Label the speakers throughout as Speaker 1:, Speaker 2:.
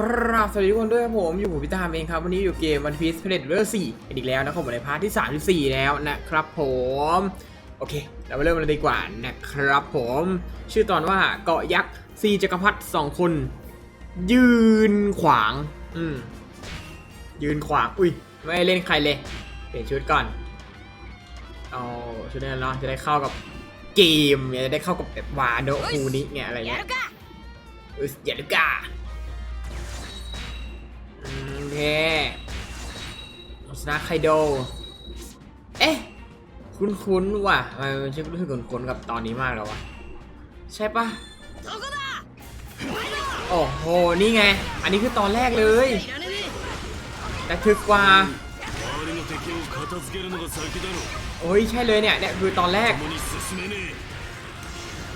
Speaker 1: กราบสวัสดีทุกคนด้วยครับผมอยู่ผมพิธามเองครับ วันนี้อยู่เกมวันพีซเพลทเวอร์สี่อีกแล้วนะครับผมในพาร์ทที่สี่แล้วนะครับผม โอเค เรามาเริ่มกันเลยดีกว่านะครับผม ชื่อตอนว่าเกาะยักษ์ซีจักรพรรดิสองคน ยืนขวาง อืม ยืนขวาง อุ้ย ไม่เล่นใครเลย เปลี่ยนชุดก่อน เอาชุดนี้แล้วจะได้เข้ากับเกมจะได้เข้ากับแบบวาโดคูนี้ไงอะไรเงี้ยอุสยาลูกกา นะไคโด เอ๊ะ คุ้นๆว่ะมันรู้สึกคุ้นๆกับตอนนี้มากแล้ววะใช่ปะโอ้โห นี่ไง อันนี้คือตอนแรกเลย แต่ถึกกว่า โอ้ย ใช่เลยเนี่ย เนี่ยคือตอนแรก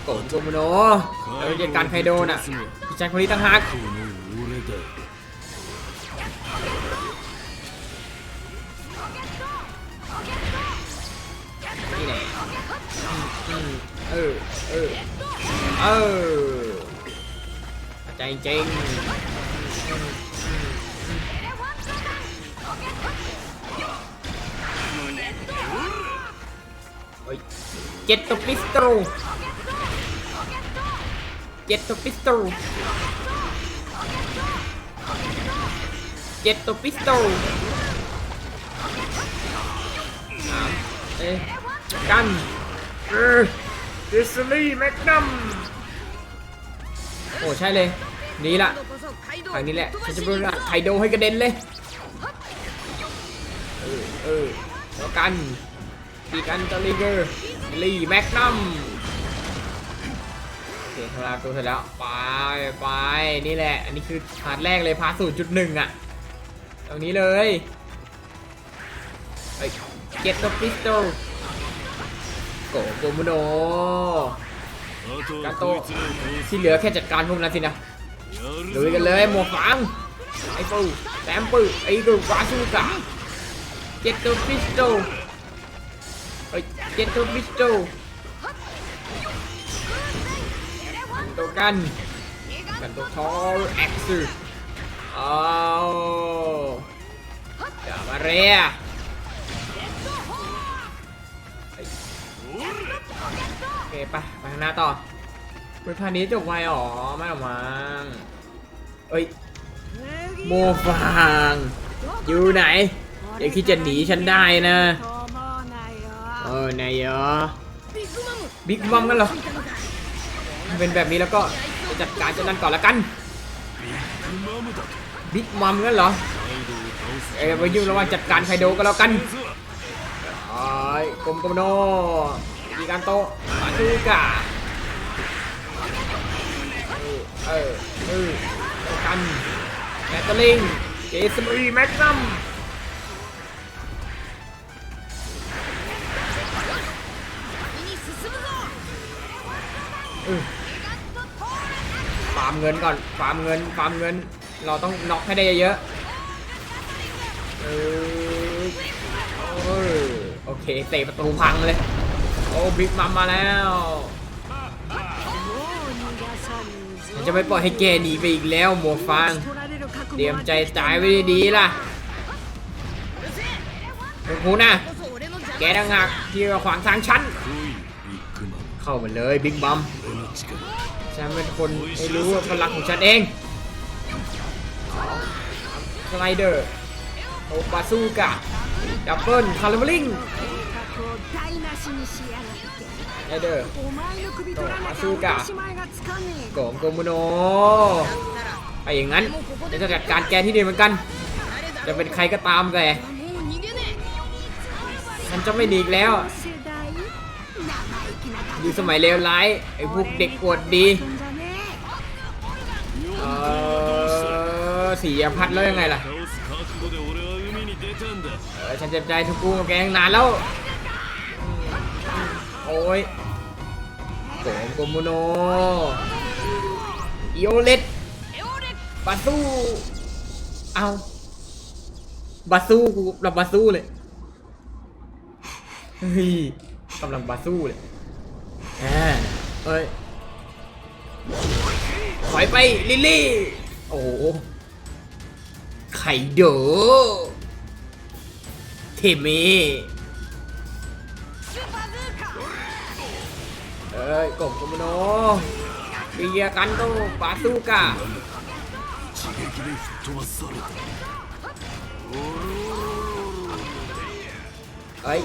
Speaker 1: โกโจมโนเราจัดการไคโดน่ะจ็กคนนี้ต่างหาก อเออเออใจจริงเจ็ตตัวปิสตอลเจ็ตตัวปิสตอลเจ็ตตัวปิสตอลอะเอ๊ะกันเออ ดิสลีแมกนัมโอ้ใช่เลย นี่ละทางนี้แหละฉันจะเป็นไคโดให้กระเด็นเลย เออเออแล้วกันตีกันตอลิเกอร์ลีแมกนัมโอเคทำลายตัวเสร็จแล้ว ไปไปนี่แหละ อันนี้คือพาร์ทแรกเลยพาร์ทศูนย์จุดหนึ่งอะตรงนี้เลยไอ้เก็ตต์พิสโต โกโกมุโน
Speaker 2: กาโต
Speaker 1: ที่เหลือแค่จัดการพวกนั้นสินะดุกันเลยหมวกฟางไอปูแซมปูไอดูวาซูกะเจตโตพิสโตเฮ้ยเจตโตพิสโตโตกันกันโตทอว์เอ็กซ์อ้าวจับมาเรีย ไปไปข้างหน้าต่อเว็นพานี้จบไวอ๋อไม่หรอกมังเอ้ยโมฟางอยู่ไหน เดี๋ยวคิดจะหนีฉันได้นะเออไนยเหรอบิ๊กมัมกันเหรอเป็นแบบนี้แล้วก็จัดการจ้นั่นก่อนละกันบิ๊กมัมกันเหรอเอ้ยไปยุ่งระหว่างจัดการไคโดก็แล้วกันไอ้กลมกลมโน อีกันโตมาดูกาเออเออกันแมตตอร์ลิงเจสมรีแม็กซัมฟาร์มเงินก่อนฟาร์มเงินฟาร์มเงิน เราต้องน็อกให้ได้เยอะๆเออโอเคเตะประตูพังเลย โอ้บิ๊กมัมมาแล้วจะไม่ปล่อยให้แกหนีไปอีกแล้วหมวฟางเตรียมใจตายไว้ดีล่ะโอ้โหนะแกดังหักที่มาขวางทางฉันเข้ามาเลยบิ๊กบัมฉันเป็นคนไม่รู้ว่าพลังของฉันเองสไลเดอร์โอปาซูกะดับเบิลคาร์ลิง
Speaker 3: 覚を台無しにしやがって
Speaker 1: สไลเดอร์
Speaker 3: お前の首取らなきゃ
Speaker 1: そうか
Speaker 3: おしまいがつかねえ
Speaker 1: โกมโกมุโนไอ้อย่างนั้นเดี๋ยวจะจัดการแกที่นี่เหมือนกัน จะเป็นใครก็ตามแก
Speaker 3: もう逃げね
Speaker 1: ฉันจะไม่หนีอีกแล้ว
Speaker 3: え世代生意気な
Speaker 1: อยู่สมัยเลวร้าย ไอ้พวกเด็กอวดดี
Speaker 3: んじゃね
Speaker 1: เออสียพัดแล้วยังไงล่ะ
Speaker 2: 倒す覚悟で俺は海に出たんだ
Speaker 1: เออฉันเจ็บใจทุกกูกับแกตั้งนานแล้วอืม โอ้ยโกโกโมโนอโอเลตบาสู้เอาบาสู้กูกำลังบาสู้เลยเฮ้ยกำลังบาสู้เลยแอนเอ้ยถอยไปลิลลี่ โอ้โหไข่เด้อเทมี เอ้ยกบคอมโนเบียกันต้ปาสู้กะไอ้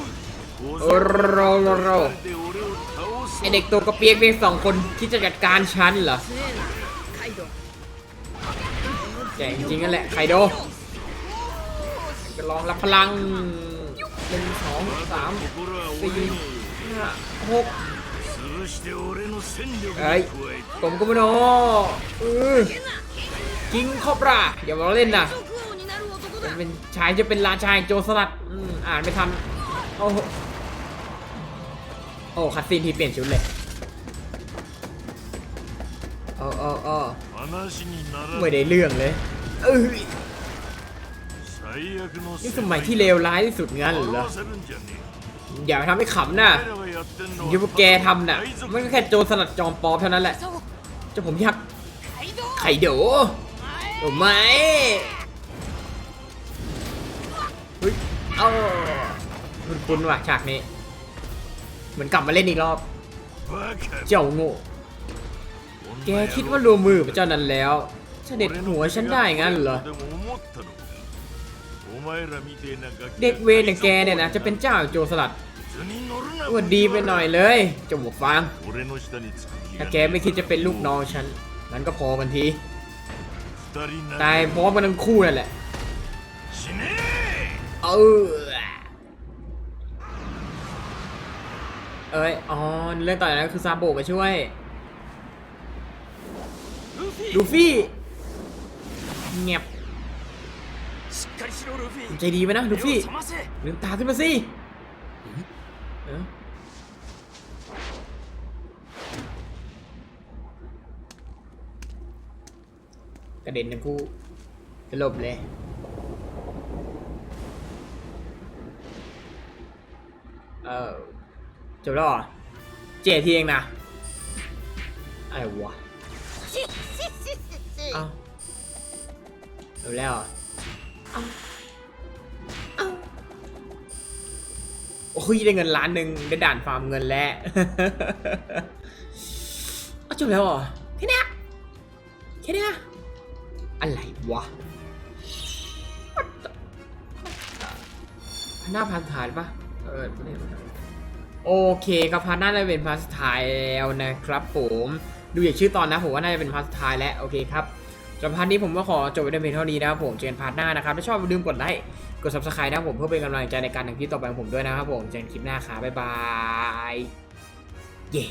Speaker 1: โรโรโรไอเด็กตัวกระเปียกเป็นสองคนคิดจะจัดการฉันเหรอแก่จริงนั่นแหละไคโดก็ลองรับพลังหนึ่งสองสามสี่ ห้ากเฮ้ยผมก็ไม่นออกิ้งคอบราอย่ามาเล่นนะมัเป็นชายจะเป็นราชายโจรสลัดอ่านไม่ทันโอ้โอ้คัตซีนที่เปลี่ยนชุดเลยโอ้โอ้โอ้ไม่ได้เรื่องเลยเอ้ยนี่สมัยที่เลวร้ายที่สุดงั้นเหรอ อย่าทำให้ขำนะยูพวกแกทำน่ะม่นก็แค่โจรสลัดจอมปลอมเท่านั้นแหละเจ้าผมยักษ์ไข่เดือโอ้ไม่เฮ้ยเออคุณปุนว่ะฉากนี้ เหมือนกลับมาเล่นอีกรอบ เจ้าโง่แกคิดว่ารวมมือกับเจ้านั้นแล้วเสด็จหัวฉันได้งั้นเหรอเด็กเวนแกเนี่ยนะจะเป็นเจ้าโจรสลัด อวดดีไปหน่อยเลยเจ้าหวกฟางถ้าแกไม่คิดจะเป็นลูกน้องฉันนั้นก็พอกันทีตายพร้อมกันทั้งคู่นั่นแหละเออเอ้ยอ๋อเรื่องต่อยนั้คือซาโบมาช่วยลูฟี่เงียบใจดีไปนะลูฟี่ลืมตาขึ้นมาสิ กระเด็นทั้งคู่สลบเลยเออจบแล้วเหอเจ็ทีเองนะไอ้วะเอาจบแล้วโอ้ยได้เงินล้านหนึ่งได้ด่านฟาร์มเงินแล้วจบแล้วเหรอแค่นี้แค่นี้ อะไรวะหน้าพันสุดท้ายปะเออโอเคครับพันน่าจะเป็นพันสุดท้ายแล้วนะครับผมดูอย่างชื่อตอนนะผมว่าน่าจะเป็นพาร์ทสุดท้ายแล้วโอเคครับสำหรับพาร์ทนี้ผมก็ขอจบไว้ในเพียงเท่านี้นะครับผมเจอกันพาร์ทหน้านะครับถ้าชอบอย่าลืมกดไลค์กด subscribe นะครับผมเพื่อเป็นกำลังใจในการทำคลิปต่อไปของผมด้วยนะครับผมเจอกันคลิปหน้าครับบ๊ายบายเย้